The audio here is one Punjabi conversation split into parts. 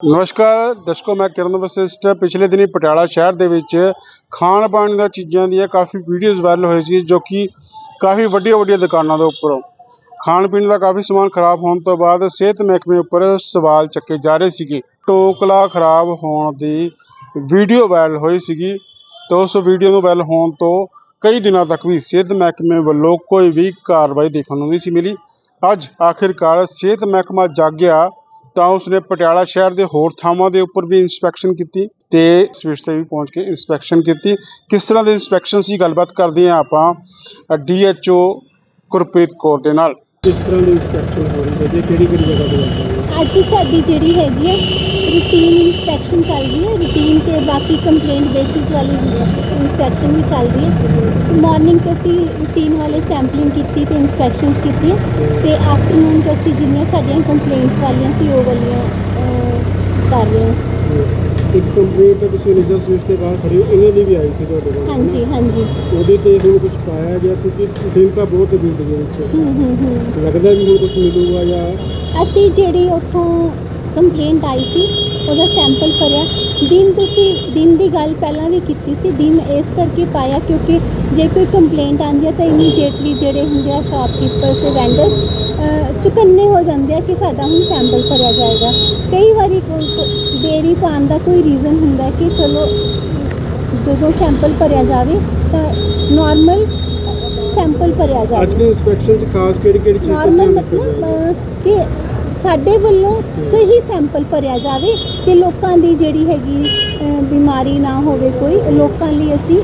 ਨਮਸਕਾਰ ਦਰਸ਼ਕੋ ਮੈਂ ਕਿਰਨ ਵਸਿਸ਼ਟ। ਪਿਛਲੇ ਦਿਨੀ ਪਟਿਆਲਾ ਸ਼ਹਿਰ ਦੇ ਵਿੱਚ ਖਾਣ ਪਾਣ ਦੀਆਂ ਚੀਜ਼ਾਂ ਦੀਆਂ ਕਾਫੀ ਵੀਡੀਓਜ਼ ਵਾਇਰਲ ਹੋਈ ਸੀ, ਜੋ ਕਿ ਕਾਫੀ ਵੱਡੀਆਂ ਵੱਡੀਆਂ ਦੁਕਾਨਾਂ ਦੇ ਉੱਪਰੋਂ। ਖਾਣ ਪੀਣ ਦਾ ਕਾਫੀ ਸਮਾਨ ਖਰਾਬ ਹੋਣ ਤੋਂ ਬਾਅਦ ਸਿਹਤ ਮਹਿਕਮੇ ਉੱਪਰ ਸਵਾਲ ਚੱਕੇ ਜਾ ਰਹੇ ਸੀਗੇ। ਟੋਕਲਾ ਖਰਾਬ ਹੋਣ ਦੀ ਵੀਡੀਓ ਵਾਇਰਲ ਹੋਈ ਸੀਗੀ। ਤੇ ਉਸ ਵੀਡੀਓ ਨੂੰ ਵਾਇਰਲ ਹੋਣ ਤੋਂ ਕਈ ਦਿਨਾਂ ਤੱਕ ਵੀ ਸਿਹਤ ਮਹਿਕਮੇ ਵੱਲੋਂ ਕੋਈ ਵੀ ਕਾਰਵਾਈ ਦੇਖਣ ਨੂੰ ਨਹੀਂ ਸੀ ਮਿਲੀ। ਅੱਜ ਆਖਿਰਕਾਰ ਸਿਹਤ ਮਹਿਕਮਾ ਜਾਗਿਆ ਤਾਂ ਉਸਨੇ ਪਟਿਆਲਾ ਸ਼ਹਿਰ ਦੇ ਹੋਰ ਥਾਵਾਂ ਦੇ ਉੱਪਰ ਵੀ ਇਨਸਪੈਕਸ਼ਨ ਕੀਤੀ ਤੇ ਸਵਿਚ ਤੇ ਵੀ ਪਹੁੰਚ ਕੇ ਇਨਸਪੈਕਸ਼ਨ ਕੀਤੀ। ਕਿਸ ਤਰ੍ਹਾਂ ਦੇ ਇਨਸਪੈਕਸ਼ਨ ਸੀ ਗੱਲਬਾਤ ਕਰਦੇ ਹਾਂ ਆਪਾਂ ਡੀਐਚਓ ਗੁਰਪ੍ਰੀਤ ਕੌਰ ਦੇ ਨਾਲ। ਕਿਸ ਤਰ੍ਹਾਂ ਦੀ ਇਨਸਪੈਕਸ਼ਨ ਹੋ ਰਹੀ ਹੈ ਜੀ ਕਿਹੜੀ ਕਿਹੜੀ ਜਗ੍ਹਾ ਤੇ ਜਾਂਦੇ ਹੋ? ਅੱਜ ਸਾਡੀ ਜਿਹੜੀ ਹੈਗੀ ਹੈ ਰੂਟੀਨ ਇਨਸਪੈਕਸ਼ਨ ਚੱਲ ਰਹੀ ਹੈ ਰੂਟੀਨ ਤੇ ਬਾਕੀ ਕੰਪਲੇਂਟ ਬੇਸਿਸ ਵਾਲੀ ਇਨਸਪੈਕਸ਼ਨ ਵੀ ਚੱਲ ਰਹੀ ਹੈ ਮਾਰਨਿੰਗ 'ਚ ਅਸੀਂ ਰੂਟੀਨ ਵਾਲੇ ਸੈਂਪਲਿੰਗ ਕੀਤੀ ਤੇ ਇਨਸਪੈਕਸ਼ਨਸ ਕੀਤੀਆਂ। ਤੇ ਆਫਟਰਨੂਨ 'ਚ ਅਸੀਂ ਜਿੰਨੀਆਂ ਸਾਡੀਆਂ ਕੰਪਲੇਂਟਸ ਵਾਲੀਆਂ ਸੀ, ਉਹ ਵਾਲੀਆਂ ਕਰ ਰਹੇ ਹਾਂ। ਇੱਕ ਕੰਪਲੀਟ ਤੁਸੀਂ ਨਿੱਜਾ ਸਵਿਚ ਦੇ ਬਾਹਰ ਖੜੇ ਹੋ ਇਹਨਾਂ ਦੀ ਵੀ ਆਈ ਸੀ ਤੁਹਾਡੇ ਕੋਲ। ਹਾਂਜੀ ਹਾਂਜੀ। ਉਹਦੇ ਤੇ ਹੁਣ ਕੁਝ ਪਾਇਆ ਗਿਆ ਕਿਉਂਕਿ ਦਿਨ ਤਾਂ ਬਹੁਤ ਬੀਤ ਗਏ ਵਿੱਚ। ਹੂੰ ਹੂੰ ਹੂੰ। ਲੱਗਦਾ ਵੀ ਹੁਣ ਕੁਝ ਮਿਲੂਗਾ ਜਾਂ ਅਸੀਂ ਜਿਹੜੀ ਉੱਥੋਂ ਕੰਪਲੇਂਟ ਆਈ ਸੀ ਉਹਦਾ ਸੈਂਪਲ ਭਰਿਆ। ਦਿਨ ਤੁਸੀਂ ਦਿਨ ਦੀ ਗੱਲ ਪਹਿਲਾਂ ਵੀ ਕੀਤੀ ਸੀ ਦਿਨ ਇਸ ਕਰਕੇ ਪਾਇਆ ਕਿਉਂਕਿ ਜੇ ਕੋਈ ਕੰਪਲੇਂਟ ਆਉਂਦੀ ਹੈ ਤਾਂ ਇਮੀਡੀਏਟਲੀ ਜਿਹੜੇ ਹੁੰਦੇ ਆ ਸ਼ਾਪਕੀਪਰਸ ਤੇ ਵੈਂਡਰਸ ਚੁਕੰਨੇ ਹੋ ਜਾਂਦੇ ਆ ਕਿ ਸਾਡਾ ਹੁਣ ਸੈਂਪਲ ਭਰਿਆ ਜਾਏਗਾ। ਕਈ ਵਾਰੀ ਦੇਰੀ ਪਾਉਣ ਦਾ ਕੋਈ ਰੀਜ਼ਨ ਹੁੰਦਾ ਕਿ ਚਲੋ ਜਦੋਂ ਸੈਂਪਲ ਭਰਿਆ ਜਾਵੇ ਤਾਂ ਨਾਰਮਲ ਸੈਂਪਲ ਭਰਿਆ ਜਾਵੇ। ਅੱਜ ਦੇ ਇਨਸਪੈਕਸ਼ਨ 'ਚ ਖਾਸ ਕਿਹੜੀ ਕਿਹੜੀ ਚੀਜ਼ ਨਾਰਮਲ ਮਤਲਬ ਕਿ ਸਾਡੇ ਵੱਲੋਂ ਸਹੀ ਸੈਂਪਲ ਭਰਿਆ ਜਾਵੇ ਕਿ ਲੋਕਾਂ ਦੀ ਜਿਹੜੀ ਹੈਗੀ ਬਿਮਾਰੀ ਨਾ ਹੋਵੇ ਕੋਈ ਲੋਕਾਂ ਲਈ ਅਸੀਂ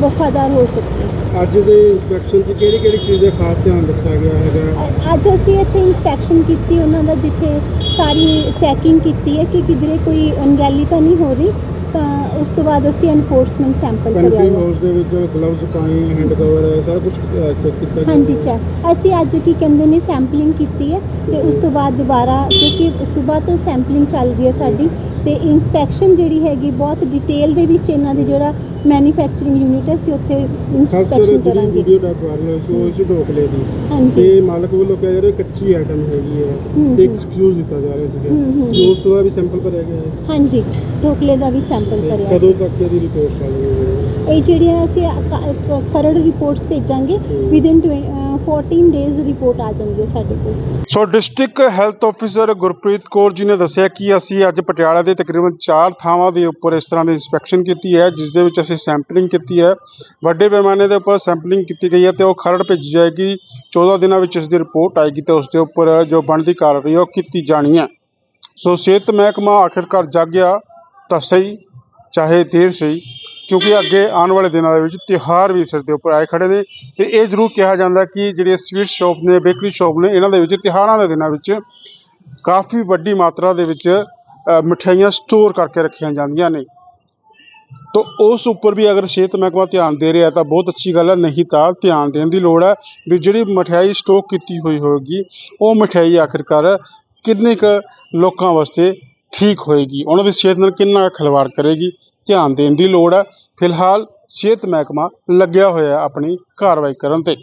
ਵਫਾਦਾਰ ਹੋ ਸਕੀਏ। ਅੱਜ ਦੇ ਇਨਸਪੈਕਸ਼ਨ 'ਚ ਕਿਹੜੀ ਕਿਹੜੀ ਚੀਜ਼ ਦਾ ਖਾਸ ਧਿਆਨ ਰੱਖਿਆ ਗਿਆ ਹੈਗਾ? ਅੱਜ ਅਸੀਂ ਇੱਥੇ ਇਨਸਪੈਕਸ਼ਨ ਕੀਤੀ ਉਹਨਾਂ ਦਾ ਜਿੱਥੇ ਸਾਰੀ ਚੈਕਿੰਗ ਕੀਤੀ ਹੈ ਕਿ ਕਿਧਰੇ ਕੋਈ ਅਣਗਹਿਲੀ ਤਾਂ ਨਹੀਂ ਹੋ ਰਹੀ ਤਾਂ ਉਸ ਤੋਂ ਬਾਅਦ ਅਸੀਂ ਐਨਫੋਰਸਮੈਂਟ ਸੈਂਪਲ ਭਰਿਆ ਕੰਟਰੀ ਹੈ ਹਾਊਸ ਦੇ ਵਿੱਚ ਗਲਵਜ਼ ਪਾਏ ਹੈਂਡ ਕਵਰ ਹੈ ਸਾਰਾ ਕੁਝ ਚੈੱਕ ਕੀਤਾ ਗਿਆ। ਹਾਂਜੀ ਹੈ। ਚਾ ਅਸੀਂ ਅੱਜ ਕੀ ਕਹਿੰਦੇ ਨੇ ਸੈਂਪਲਿੰਗ ਕੀਤੀ ਹੈ ਤੇ ਉਸ ਤੋਂ ਬਾਅਦ ਦੁਬਾਰਾ ਕਿਉਂਕਿ ਸਵੇਰ ਤੋਂ ਸੈਂਪਲਿੰਗ ਚੱਲ ਰਹੀ ਹੈ ਸਾਡੀ ਤੇ ਇਨਸਪੈਕਸ਼ਨ ਜਿਹੜੀ ਹੈਗੀ ਬਹੁਤ ਡਿਟੇਲ ਦੇ ਵਿੱਚ ਇਹਨਾਂ ਦੇ ਜਿਹੜਾ ਮੈਨੂਫੈਕਚਰਿੰਗ ਯੂਨਿਟ ਹੈ ਅਸੀਂ ਉੱਥੇ ਇਨਸਪੈਕਸ਼ਨ ਕਰਾਂਗੇ। ਵੀਡੀਓ ਦਾ ਵਾਇਰਲ ਸੀ ਉਹ ਸੀ ਢੋਕਲੇ ਦੀ। ਹਾਂਜੀ। ਤੇ ਮਾਲਕ ਵੱਲੋਂ ਕਿਹਾ ਜਾ ਰਿਹਾ ਕੱਚੀ ਆਈਟਮ ਹੈਗੀ ਹੈ। ਤੇ। ਐਕਸਕਿਊਜ਼ ਦਿੱਤਾ ਜਾ ਰਿਹਾ ਸੀਗਾ। ਉਸ ਦਾ ਵੀ ਸੈਂਪਲ ਭਰਿਆ ਗਿਆ ਹੈ। ਹਾਂਜੀ ਢੋਕਲੇ ਦਾ ਵੀ ਸੈਂਪਲ ਭਰਿਆ ਕਦੋਂ ਤੱਕ ਇਹਦੀ ਰਿਪੋਰਟਸ ਆ ਜਾਣਗੀਆਂ? ਇਹ ਜਿਹੜੀਆਂ ਅਸੀਂ ਖਰੜ ਰਿਪੋਰਟਸ ਭੇਜਾਂਗੇ ਹੂੰ। ਵਿਦਿਨ 14 ਡੇਜ਼ ਰਿਪੋਰਟ ਆ ਜਾਂਦੀ ਹੈ ਸਾਡੇ ਕੋਲ। So district health officer Gurpreet Kaur ji ਨੇ ਦੱਸਿਆ ਕਿ ਅਸੀਂ ਅੱਜ ਪਟਿਆਲਾ ਦੇ ਤਕਰੀਬਨ 4 ਥਾਵਾਂ ਦੇ ਉੱਪਰ ਇਸ ਤਰ੍ਹਾਂ ਦੀ ਇਨਸਪੈਕਸ਼ਨ ਕੀਤੀ ਹੈ, ਜਿਸ ਦੇ ਵਿੱਚ ਅਸੀਂ ਸੈਂਪਲਿੰਗ ਕੀਤੀ ਹੈ। ਵੱਡੇ ਪੈਮਾਨੇ ਦੇ ਉੱਪਰ ਸੈਂਪਲਿੰਗ ਕੀਤੀ ਗਈ ਹੈ ਤੇ ਉਹ ਖਰੜ ਭੇਜੀ ਜਾਏਗੀ। 14 ਦਿਨਾਂ ਵਿੱਚ ਇਸ ਦੀ ਰਿਪੋਰਟ ਆਏਗੀ ਤੇ ਉਸ ਦੇ ਉੱਪਰ ਜੋ ਬਣਦੀ ਕਾਰਵਾਈ ਉਹ ਕੀਤੀ ਜਾਣੀ ਹੈ। ਸੋ ਸਿਹਤ ਮਹਿਕਮਾ ਆਖਿਰਕਾਰ ਜਾਗਿਆ ਤਾਂ ਸਹੀ, ਚਾਹੇ ਦੇਰ ਸਹੀ। ਕਿਉਂਕਿ ਅੱਗੇ ਆਉਣ ਵਾਲੇ ਦਿਨਾਂ ਦੇ ਵਿੱਚ ਤਿਉਹਾਰ ਵੀ ਸਿਰ ਦੇ ਉੱਪਰ ਆਏ ਖੜੇ ਨੇ ਤੇ ਇਹ ਜ਼ਰੂਰ ਕਿਹਾ ਜਾਂਦਾ ਕਿ ਜਿਹੜੇ ਸਵੀਟ ਸ਼ਾਪ ਨੇ ਬੇਕਰੀ ਸ਼ਾਪ ਨੇ ਇਹਨਾਂ ਦੇ ਵਿੱਚ ਤਿਉਹਾਰਾਂ ਦੇ ਦਿਨਾਂ ਵਿੱਚ ਕਾਫੀ ਵੱਡੀ ਮਾਤਰਾ ਦੇ ਵਿੱਚ ਅ, ਮਠਿਆਈਆਂ ਸਟੋਰ ਕਰਕੇ ਰੱਖੀਆਂ ਜਾਂਦੀਆਂ ਨੇ। ਤਾਂ ਉਸ ਉੱਪਰ ਵੀ ਅਗਰ ਸਿਹਤ ਮਹਿਕਮਾ ਧਿਆਨ ਦੇ ਰਿਹਾ ਤਾਂ ਬਹੁਤ ਅੱਛੀ ਗੱਲ ਹੈ ਨਹੀਂ ਤਾਂ ਧਿਆਨ ਦੇਣ ਦੀ ਲੋੜ ਹੈ ਵੀ ਜਿਹੜੀ ਮਠਿਆਈ ਸਟੋਕ ਕੀਤੀ ਹੋਈ ਹੋਵੇਗੀ ਉਹ ਮਠਿਆਈ ਆਖਿਰਕਾਰ ਕਿੰਨੇ ਕੁ ਲੋਕਾਂ ਵਾਸਤੇ ਠੀਕ ਹੋਏਗੀ ਉਹਨਾਂ ਦੀ ਸਿਹਤ ਨਾਲ ਕਿੰਨਾ ਕੁ ਖਿਲਵਾੜ ਕਰੇਗੀ ਧਿਆਨ ਦੇਣ ਦੀ ਲੋੜ ਹੈ। ਫਿਲਹਾਲ ਸਿਹਤ ਮਹਿਕਮਾ ਲੱਗਿਆ ਹੋਇਆ ਆਪਣੀ ਕਾਰਵਾਈ ਕਰਨ ਤੇ।